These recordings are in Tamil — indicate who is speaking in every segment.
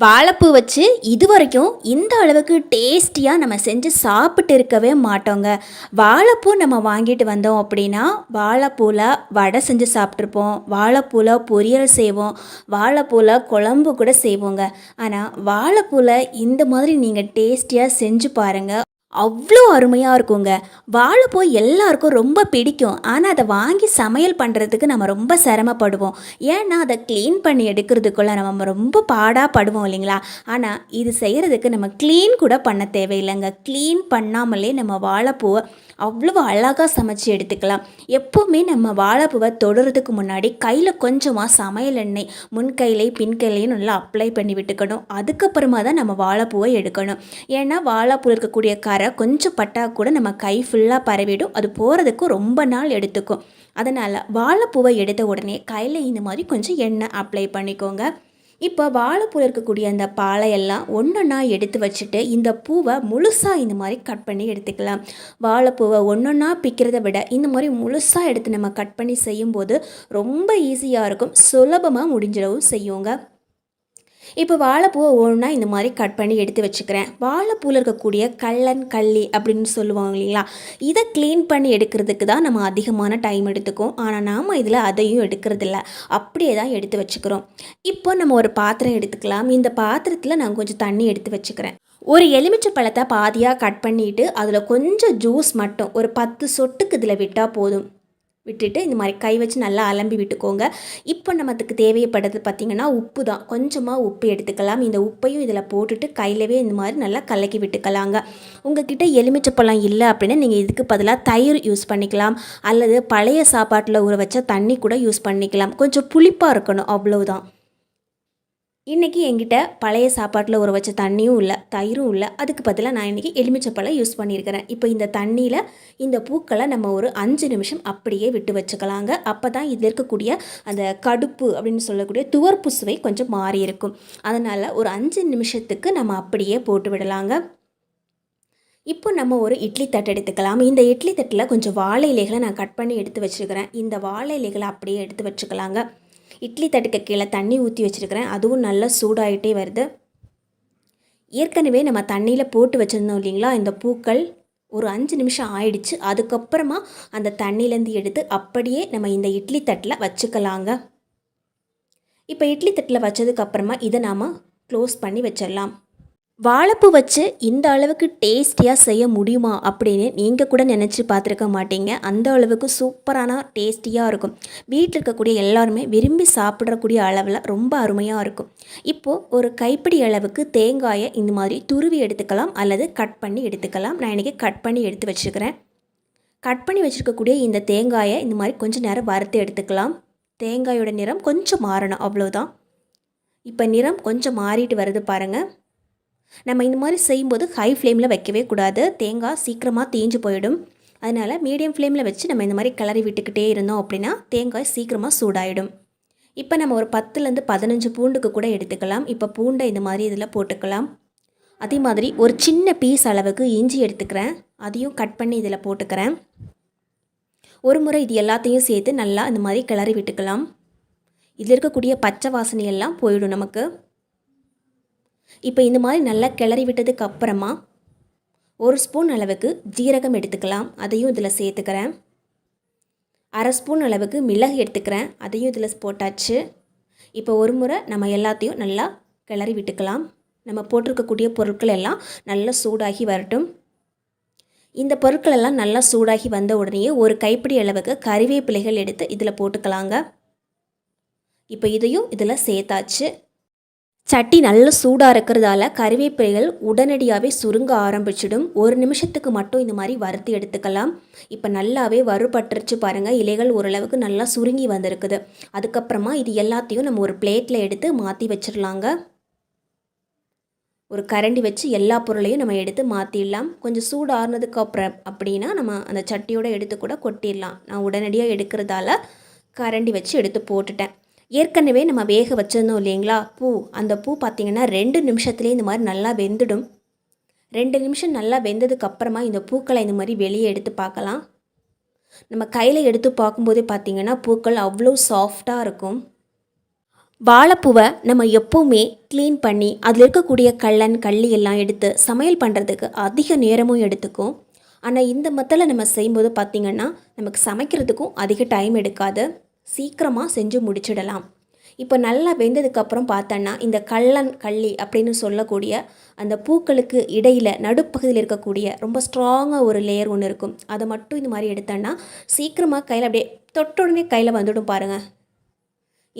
Speaker 1: வாழைப்பூ வச்சு இது வரைக்கும் இந்த அளவுக்கு டேஸ்டியாக நம்ம செஞ்சு சாப்பிட்டு இருக்கவே மாட்டோங்க. வாழைப்பூ நம்ம வாங்கிட்டு வந்தோம் அப்படின்னா வாழைப்பூவில் வடை செஞ்சு சாப்பிட்ருப்போம் வாழைப்பூவில் பொரியல் செய்வோம். வாழைப்பூவில் குழம்பு கூட செய்வோங்க. ஆனால் வாழைப்பூவில் இந்த மாதிரி நீங்கள் டேஸ்டியாக செஞ்சு பாருங்கள் அவ்வளோ அருமையாக இருக்குங்க. வாழைப்பூ எல்லாருக்கும் ரொம்ப பிடிக்கும். ஆனால் அதை வாங்கி சமையல் பண்ணுறதுக்கு நம்ம ரொம்ப சிரமப்படுவோம். ஏன்னா அதை க்ளீன் பண்ணி எடுக்கிறதுக்குள்ள நம்ம ரொம்ப பாடாக படுவோம் இல்லைங்களா? ஆனால் இது செய்கிறதுக்கு நம்ம க்ளீன் கூட பண்ண தேவையில்லைங்க. க்ளீன் பண்ணாமலே நம்ம வாழைப்பூவை அவ்வளோ அழகாக சமைச்சு எடுத்துக்கலாம். எப்போவுமே நம்ம வாழைப்பூவை தொடுறதுக்கு முன்னாடி கையில் கொஞ்சமாக சமையல் எண்ணெய் முன் கையிலே நல்லா அப்ளை பண்ணி விட்டுக்கணும். அதுக்கப்புறமா தான் நம்ம வாழைப்பூவை எடுக்கணும். ஏன்னா வாழைப்பூ இருக்கக்கூடிய கரை கொஞ்சம் பட்டா கூட நம்ம கை ஃபுல்லாக பரவிடும். அது போகிறதுக்கு ரொம்ப நாள் எடுத்துக்கும். அதனால் வாழைப்பூவை எடுத்த உடனே கையில் இந்த மாதிரி கொஞ்சம் எண்ணெய் அப்ளை பண்ணிக்கோங்க. இப்போ வாழைப்பூவில் இருக்கக்கூடிய அந்த பாலையெல்லாம் ஒன்றொன்னா எடுத்து வச்சுட்டு இந்த பூவை முழுசாக இந்த மாதிரி கட் பண்ணி எடுத்துக்கலாம். வாழைப்பூவை ஒன்றொன்னா பிக்கிறத விட இந்த மாதிரி முழுசாக எடுத்து நம்ம கட் பண்ணி செய்யும்போது ரொம்ப ஈஸியாக இருக்கும். சுலபமாக முடிஞ்சிடவும் செய்யுங்க. இப்போ வாழைப்பூவை ஒன்றா இந்த மாதிரி கட் பண்ணி எடுத்து வச்சுக்கிறேன். வாழைப்பூவில் இருக்கக்கூடிய கள்ளன் கள்ளி அப்படின்னு சொல்லுவாங்க இல்லைங்களா? இதை க்ளீன் பண்ணி எடுக்கிறதுக்கு தான் நம்ம அதிகமான டைம் எடுத்துக்கும். ஆனால் நாம் இதில் அதையும் எடுக்கிறதில்ல. அப்படியே தான் எடுத்து வச்சுக்கிறோம். இப்போ நம்ம ஒரு பாத்திரம் எடுத்துக்கலாம். இந்த பாத்திரத்தில் நான் கொஞ்சம் தண்ணி எடுத்து வச்சுக்கிறேன். ஒரு எலுமிச்சை பழத்தை பாதியாக கட் பண்ணிவிட்டு அதில் கொஞ்சம் ஜூஸ் மட்டும் ஒரு பத்து சொட்டுக்கு இதில் விட்டால் போதும். விட்டுட்டு இந்த மாதிரி கை வச்சு நல்லா அலம்பி விட்டுக்கோங்க. இப்போ நமக்கு தேவைப்படுறது பார்த்திங்கன்னா உப்பு தான் கொஞ்சமாக உப்பு எடுத்துக்கலாம். இந்த உப்பையும் இதில் போட்டுட்டு கையிலவே இந்த மாதிரி நல்லா கலக்கி விட்டுக்கலாங்க. உங்ககிட்ட எலுமிச்சப்பழம் இல்லை அப்படின்னா நீங்கள் இதுக்கு பதிலாக தயிர் யூஸ் பண்ணிக்கலாம். அல்லது பழைய சாப்பாட்டில் ஊற வச்ச தண்ணி கூட யூஸ் பண்ணிக்கலாம். கொஞ்சம் புளிப்பாக இருக்கணும். அவ்வளோதான் இன்றைக்கி என்கிட்ட பழைய சாப்பாட்டில் ஒரு வச்ச தண்ணியும் இல்லை தயிரும் இல்லை. அதுக்கு பதிலாக நான் இன்றைக்கி எலுமிச்சப்பழம் யூஸ் பண்ணியிருக்கிறேன் இப்போ இந்த தண்ணியில் இந்த பூக்களை நம்ம ஒரு அஞ்சு நிமிஷம் அப்படியே விட்டு வச்சுக்கலாங்க. அப்போ தான் இதில் இருக்கக்கூடிய அந்த கடுப்பு அப்படின்னு சொல்லக்கூடிய துவர்ப்பு சுவை கொஞ்சம் மாறி இருக்கும். அதனால் ஒரு அஞ்சு நிமிஷத்துக்கு நம்ம அப்படியே போட்டு விடலாங்க. இப்போ நம்ம ஒரு இட்லி தட்டு எடுத்துக்கலாம். இந்த இட்லி தட்டில் கொஞ்சம் வாழை இலைகளை நான் கட் பண்ணி எடுத்து வச்சுருக்கிறேன். இந்த வாழை இலைகளை அப்படியே எடுத்து வச்சுக்கலாங்க. இட்லி தட்டுக்கு கீழே தண்ணி ஊற்றி வச்சுருக்கிறேன். அதுவும் நல்லா சூடாகிட்டே வருது. ஏற்கனவே நம்ம தண்ணியில் போட்டு வச்சுருந்தோம் இல்லைங்களா? இந்த பூக்கள் ஒரு அஞ்சு நிமிஷம் ஆயிடுச்சு. அதுக்கப்புறமா அந்த தண்ணியிலேருந்து எடுத்து அப்படியே நம்ம இந்த இட்லி தட்டில் வச்சுக்கலாங்க. இப்போ இட்லி தட்டில் வச்சதுக்கப்புறமா இதை நாம் க்ளோஸ் பண்ணி வச்சிடலாம். வாழைப்பூ வச்சு இந்த அளவுக்கு டேஸ்டியாக செய்ய முடியுமா அப்படின்னு நீங்கள் கூட நினச்சி பார்த்துருக்க மாட்டீங்க. அந்த அளவுக்கு சூப்பரான டேஸ்டியாக இருக்கும். வீட்டில் இருக்கக்கூடிய எல்லாருமே விரும்பி சாப்பிடக்கூடிய அளவில் ரொம்ப அருமையாக இருக்கும். இப்போது ஒரு கைப்பிடி அளவுக்கு தேங்காயை இந்த மாதிரி துருவி எடுத்துக்கலாம். அல்லது கட் பண்ணி எடுத்துக்கலாம். நான் இன்றைக்கி கட் பண்ணி எடுத்து வச்சுக்கிறேன். கட் பண்ணி வச்சுருக்கக்கூடிய இந்த தேங்காயை இந்த மாதிரி கொஞ்சம் நேரம் வறுத்து எடுத்துக்கலாம். தேங்காயோட நிறம் கொஞ்சம் மாறணும். அவ்வளோதான் இப்போ நிறம் கொஞ்சம் மாறிட்டு வருது பாருங்கள் நம்ம இந்த மாதிரி செய்யும்போது ஹை ஃப்ளேமில் வைக்கவே கூடாது. தேங்காய் சீக்கிரமாக தேஞ்சு போயிடும். அதனால் மீடியம் ஃப்ளேமில் வச்சு நம்ம இந்த மாதிரி கிளறி விட்டுக்கிட்டே இருந்தோம் அப்படின்னா தேங்காய் சீக்கிரமாக சூடாயிடும். இப்போ நம்ம ஒரு பத்துலேருந்து பதினஞ்சு பூண்டுக்கு கூட எடுத்துக்கலாம். இப்போ பூண்டை இந்த மாதிரி இதில் போட்டுக்கலாம். அதே மாதிரி ஒரு சின்ன பீஸ் அளவுக்கு இஞ்சி எடுத்துக்கிறேன். அதையும் கட் பண்ணி இதில் போட்டுக்கிறேன். ஒரு முறை இது எல்லாத்தையும் சேர்த்து நல்லா இந்த மாதிரி கிளறி விட்டுக்கலாம். இதில் இருக்கக்கூடிய பச்சை வாசனையெல்லாம் போயிடும் நமக்கு. இப்போ இந்த மாதிரி நல்லா கிளறி விட்டதுக்கு அப்புறமா ஒரு ஸ்பூன் அளவுக்கு ஜீரகம் எடுத்துக்கலாம். அதையும் இதில் சேர்த்துக்கிறேன். அரை ஸ்பூன் அளவுக்கு மிளகு எடுத்துக்கிறேன். அதையும் இதில் போட்டாச்சு. இப்போ ஒரு முறை நம்ம எல்லாத்தையும் நல்லா கிளறி விட்டுக்கலாம். நம்ம போட்டிருக்கக்கூடிய பொருட்கள் எல்லாம் நல்லா சூடாகி வரட்டும். இந்த பொருட்கள் எல்லாம் நல்லா சூடாகி வந்த உடனேயே ஒரு கைப்பிடி அளவுக்கு கறிவேப்பிலைகள் எடுத்து இதில் போட்டுக்கலாங்க. இப்போ இதையும் இதில் சேர்த்தாச்சு. சட்டி நல்ல சூடாக இருக்கிறதால கருவேப்பிலைகள் உடனடியாகவே சுருங்க ஆரம்பிச்சிடும். ஒரு நிமிஷத்துக்கு மட்டும் இந்த மாதிரி வறுத்து எடுத்துக்கலாம். இப்போ நல்லாவே வறுபட்டுருச்சு பாருங்கள் இலைகள் ஓரளவுக்கு நல்லா சுருங்கி வந்திருக்குது. அதுக்கப்புறமா இது எல்லாத்தையும் நம்ம ஒரு பிளேட்டில் எடுத்து மாற்றி வச்சிடலாங்க ஒரு கரண்டி வச்சு எல்லா பொருளையும் நம்ம எடுத்து மாற்றிடலாம் கொஞ்சம் சூடு ஆறுனதுக்கு அப்புறம் அப்படின்னா நம்ம அந்த சட்டியோட எடுத்து கூட கொட்டிடலாம். நான் உடனடியாக எடுக்கிறதால கரண்டி வச்சு எடுத்து போட்டுட்டேன். ஏற்கனவே நம்ம வேக வச்சுருந்தோம் இல்லைங்களா? பூ. அந்த பூ பார்த்திங்கன்னா ரெண்டு நிமிஷத்துலேயே இந்த மாதிரி நல்லா வெந்துடும். ரெண்டு நிமிஷம் நல்லா வெந்ததுக்கப்புறமா இந்த பூக்களை இந்த மாதிரி வெளியே எடுத்து பார்க்கலாம். நம்ம கையில் எடுத்து பார்க்கும்போதே பார்த்திங்கன்னா பூக்கள் அவ்வளோ சாஃப்டாக இருக்கும். வாழைப்பூவை நம்ம எப்போவுமே க்ளீன் பண்ணி அதில் இருக்கக்கூடிய கள்ளன் கள்ளி எல்லாம் எடுத்து சமையல் பண்ணுறதுக்கு அதிக நேரமும் எடுத்துக்கும். ஆனால் இந்த மத்தில் நம்ம செய்யும்போது பார்த்திங்கன்னா நமக்கு சமைக்கிறதுக்கும் அதிக டைம் எடுக்காது. சீக்கிரமாக செஞ்சு முடிச்சிடலாம். இப்போ நல்லா வெந்ததுக்கப்புறம் பார்த்தோன்னா இந்த கள்ளன் கள்ளி அப்படின்னு சொல்லக்கூடிய அந்த பூக்களுக்கு இடையில் நடுப்பகுதியில் இருக்கக்கூடிய ரொம்ப ஸ்ட்ராங்காக ஒரு லேயர் ஒன்று இருக்கும். அதை மட்டும் இந்த மாதிரி எடுத்தோன்னா சீக்கிரமாக கையில் அப்படியே தொட்ட உடனே கையில் வந்துடும் பாருங்கள்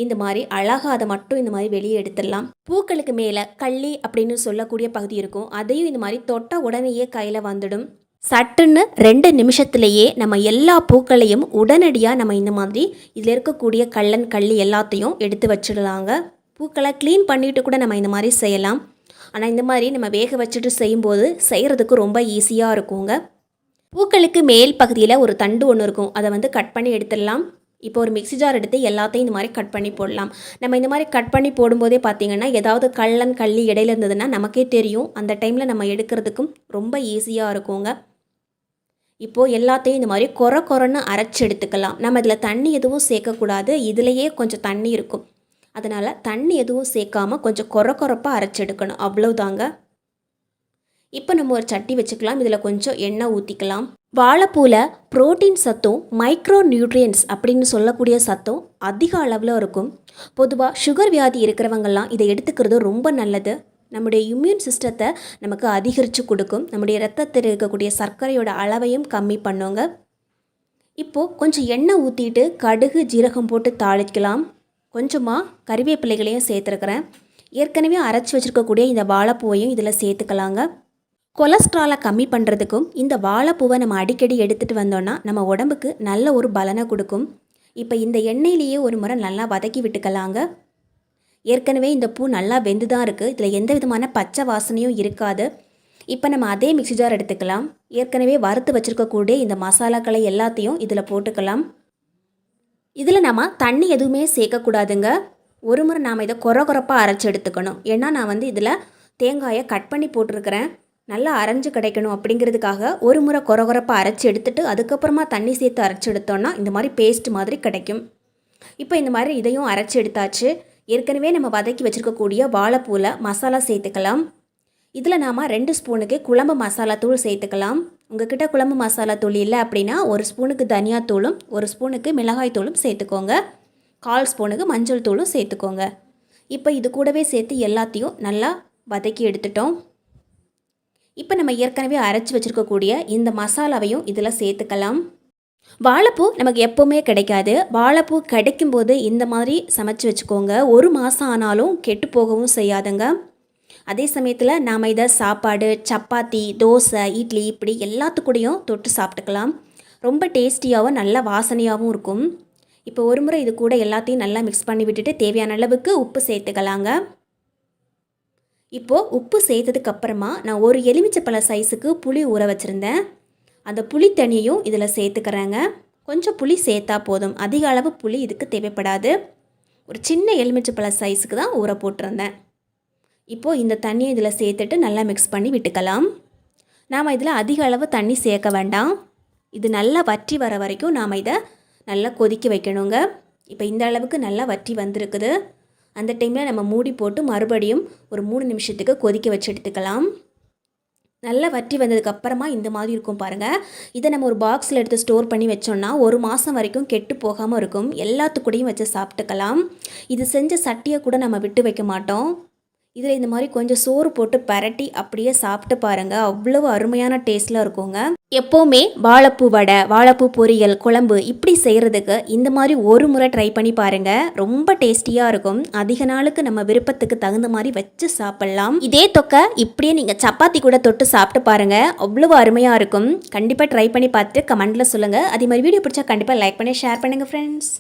Speaker 1: இந்த மாதிரி அழகாக அதை மட்டும் இந்த மாதிரி வெளியே எடுத்துடலாம். பூக்களுக்கு மேலே கள்ளி அப்படின்னு சொல்லக்கூடிய பகுதி இருக்கும். அதையும் இந்த மாதிரி தொட்ட உடனேயே கையில் வந்துடும். சட்டுன்னு ரெண்டு நிமிஷத்துலேயே நம்ம எல்லா பூக்களையும் உடனடியாக நம்ம இந்த மாதிரி இதில் இருக்கக்கூடிய கள்ளன் கள்ளி எல்லாத்தையும் எடுத்து வச்சிடலாங்க. பூக்களை க்ளீன் பண்ணிட்டு கூட நம்ம இந்த மாதிரி செய்யலாம். ஆனால் இந்த மாதிரி நம்ம வேக வச்சுட்டு செய்யும்போது செய்கிறதுக்கு ரொம்ப ஈஸியாக இருக்குங்க. பூக்களுக்கு மேல் பகுதியில் ஒரு தண்டு ஒன்று இருக்கும். அதை வந்து கட் பண்ணி எடுத்துடலாம். இப்போ ஒரு மிக்ஸி ஜார் எடுத்து எல்லாத்தையும் இந்த மாதிரி கட் பண்ணி போடலாம். நம்ம இந்த மாதிரி கட் பண்ணி போடும்போதே பார்த்திங்கன்னா ஏதாவது கள்ளன் கள்ளி இடையில இருந்ததுன்னா நமக்கே தெரியும். அந்த டைமில் நம்ம எடுக்கிறதுக்கும் ரொம்ப ஈஸியாக இருக்குங்க. இப்போது எல்லாத்தையும் இந்த மாதிரி கொர கொரன்னு அரைச்சி எடுத்துக்கலாம். நம்ம இதில் தண்ணி எதுவும் சேர்க்கக்கூடாது. இதுலேயே கொஞ்சம் தண்ணி இருக்கும். அதனால் தண்ணி எதுவும் சேர்க்காம கொஞ்சம் கொர கொரப்பாக அரைச்சி எடுக்கணும். அவ்வளோதாங்க இப்போ நம்ம ஒரு சட்டி வச்சுக்கலாம். இதில் கொஞ்சம் எண்ணெய் ஊற்றிக்கலாம் வாழைப்பூவில் புரோட்டீன் சத்தும் மைக்ரோ நியூட்ரியன்ஸ் அப்படின்னு சொல்லக்கூடிய சத்தும் அதிக அளவில் இருக்கும். பொதுவாக சுகர் வியாதி இருக்கிறவங்கெல்லாம் இதை எடுத்துக்கிறது ரொம்ப நல்லது. நம்முடைய இம்யூன் சிஸ்டத்தை நமக்கு அதிகரித்து கொடுக்கும். நம்முடைய ரத்தத்தில் இருக்கக்கூடிய சர்க்கரையோட அளவையும் கம்மி பண்ணுங்க. இப்போது கொஞ்சம் எண்ணெய் ஊற்றிட்டு கடுகு ஜீரகம் போட்டு தாளிக்கலாம். கொஞ்சமாக கறிவேப்பிலைகளையும் சேர்த்துருக்குறேன். ஏற்கனவே அரைச்சி வச்சுருக்கக்கூடிய இந்த வாழைப்பூவையும் இதில் சேர்த்துக்கலாங்க. கொலஸ்ட்ராலை கம்மி பண்ணுறதுக்கும் இந்த வாழைப்பூவை நம்ம அடிக்கடி எடுத்துகிட்டு வந்தோன்னா நம்ம உடம்புக்கு நல்ல ஒரு பலனை கொடுக்கும். இப்போ இந்த எண்ணெயிலேயே ஒரு முறை நல்லா வதக்கி விட்டுக்கலாங்க. ஏற்கனவே இந்த பூ நல்லா வெந்து தான் இருக்குது இதில் எந்த விதமான பச்சை வாசனையும் இருக்காது. இப்போ நம்ம அதே மிக்ஸி ஜார் எடுத்துக்கலாம். ஏற்கனவே வறுத்து வச்சுருக்கக்கூடிய இந்த மசாலாக்களை எல்லாத்தையும் இதில் போட்டுக்கலாம். இதில் நம்ம தண்ணி எதுவுமே சேர்க்கக்கூடாதுங்க. ஒரு முறை நாம் இதை குறை குறப்பாக அரைச்சி எடுத்துக்கணும். ஏன்னா நான் வந்து இதில் தேங்காயை கட் பண்ணி போட்டிருக்கிறேன். நல்லா அரைஞ்சு கிடைக்கணும் அப்படிங்கிறதுக்காக ஒரு முறை குறை குறப்பாக அரைச்சி எடுத்துட்டு அதுக்கப்புறமா தண்ணி சேர்த்து அரைச்சி எடுத்தோன்னா இந்த மாதிரி பேஸ்ட் மாதிரி கிடைக்கும். இப்போ இந்த மாதிரி இதையும் அரைச்சி எடுத்தாச்சு. ஏற்கனவே நம்ம வதக்கி வச்சுருக்கக்கூடிய வாழைப்பூவில் மசாலா சேர்த்துக்கலாம். இதில் நாம் ரெண்டு ஸ்பூனுக்கு குழம்பு மசாலா தூள் சேர்த்துக்கலாம். உங்ககிட்ட குழம்பு மசாலா தூள் இல்லை அப்படின்னா ஒரு ஸ்பூனுக்கு தனியாத்தூளும் ஒரு ஸ்பூனுக்கு மிளகாய் தூளும் சேர்த்துக்கோங்க. கால் ஸ்பூனுக்கு மஞ்சள் தூளும் சேர்த்துக்கோங்க. இப்போ இது கூடவே சேர்த்து எல்லாத்தையும் நல்லா வதக்கி எடுத்துட்டோம். இப்போ நம்ம ஏற்கனவே அரைச்சி வச்சுருக்கக்கூடிய இந்த மசாலாவையும் இதில் சேர்த்துக்கலாம். வாழைப்பூ நமக்கு எப்போவுமே கிடைக்காது. வாழைப்பூ கிடைக்கும்போது இந்த மாதிரி சமைச்சு வச்சுக்கோங்க. ஒரு மாதம் ஆனாலும் கெட்டு போகவும் செய்யாதுங்க. அதே சமயத்தில் நாம் இதை சாப்பாடு சப்பாத்தி தோசை இட்லி இப்படி எல்லாத்துக்கூடையும் தொட்டு சாப்பிட்டுக்கலாம். ரொம்ப டேஸ்டியாகவும் நல்ல வாசனையாகவும் இருக்கும். இப்போ ஒரு முறை இது கூட எல்லாத்தையும் நல்லா மிக்ஸ் பண்ணி விட்டுட்டு தேவையான அளவுக்கு உப்பு சேர்த்துக்கலாங்க. இப்போது உப்பு சேர்த்ததுக்கப்புறமா நான் ஒரு எலுமிச்சப்பழ சைஸுக்கு புளி ஊற வச்சுருந்தேன். அந்த புளி தண்ணியும் இதில் சேர்த்துக்கிறேங்க. கொஞ்சம் புளி சேர்த்தா போதும். அதிக அளவு புளி இதுக்கு தேவைப்படாது. ஒரு சின்ன எலுமிச்சப்பழ சைஸுக்கு தான் ஊற போட்டிருந்தேன். இப்போது இந்த தண்ணியை இதில் சேர்த்துட்டு நல்லா மிக்ஸ் பண்ணி விட்டுக்கலாம். நாம் இதில் அதிக அளவு தண்ணி சேர்க்க வேண்டாம். இது நல்லா வற்றி வர வரைக்கும் நாம் இதை நல்லா கொதிக்க வைக்கணுங்க. இப்போ இந்த அளவுக்கு நல்லா வற்றி வந்திருக்குது. அந்த டைமில் நம்ம மூடி போட்டு மறுபடியும் ஒரு மூணு நிமிஷத்துக்கு கொதிக்க வச்சு எடுத்துக்கலாம். நல்லா வற்றி வந்ததுக்கு அப்புறமா இந்த மாதிரி இருக்கும் பாருங்கள் இதை நம்ம ஒரு பாக்ஸில் எடுத்து ஸ்டோர் பண்ணி வச்சோம்னா ஒரு மாதம் வரைக்கும் கெட்டு போகாமல் இருக்கும். எல்லாத்துக்கூடையும் வச்சு சாப்பிட்டுக்கலாம். இது செஞ்ச சட்டியை கூட நம்ம விட்டு வைக்க மாட்டோம். இதில் இந்த மாதிரி கொஞ்சம் சோறு போட்டு பரட்டி அப்படியே சாப்பிட்டு பாருங்கள் அவ்வளவு அருமையான டேஸ்ட்டில் இருக்குங்க. எப்போவுமே வாழைப்பூ வடை வாழைப்பூ பொரியல் குழம்பு இப்படி செய்கிறதுக்கு இந்த மாதிரி ஒரு முறை ட்ரை பண்ணி பாருங்கள் ரொம்ப டேஸ்டியாக இருக்கும். அதிக நாளுக்கு நம்ம விருப்பத்துக்கு தகுந்த மாதிரி வச்சு சாப்பிட்லாம். இதே தொக்கை இப்படியே நீங்கள் சப்பாத்தி கூட தொட்டு சாப்பிட்டு பாருங்கள் அவ்வளவு அருமையாக இருக்கும். கண்டிப்பாக ட்ரை பண்ணி பார்த்துட்டு கமெண்ட்டில் சொல்லுங்கள் அதே மாதிரி வீடியோ பிடிச்சா கண்டிப்பாக லைக் பண்ணி ஷேர் பண்ணுங்கள் ஃப்ரெண்ட்ஸ்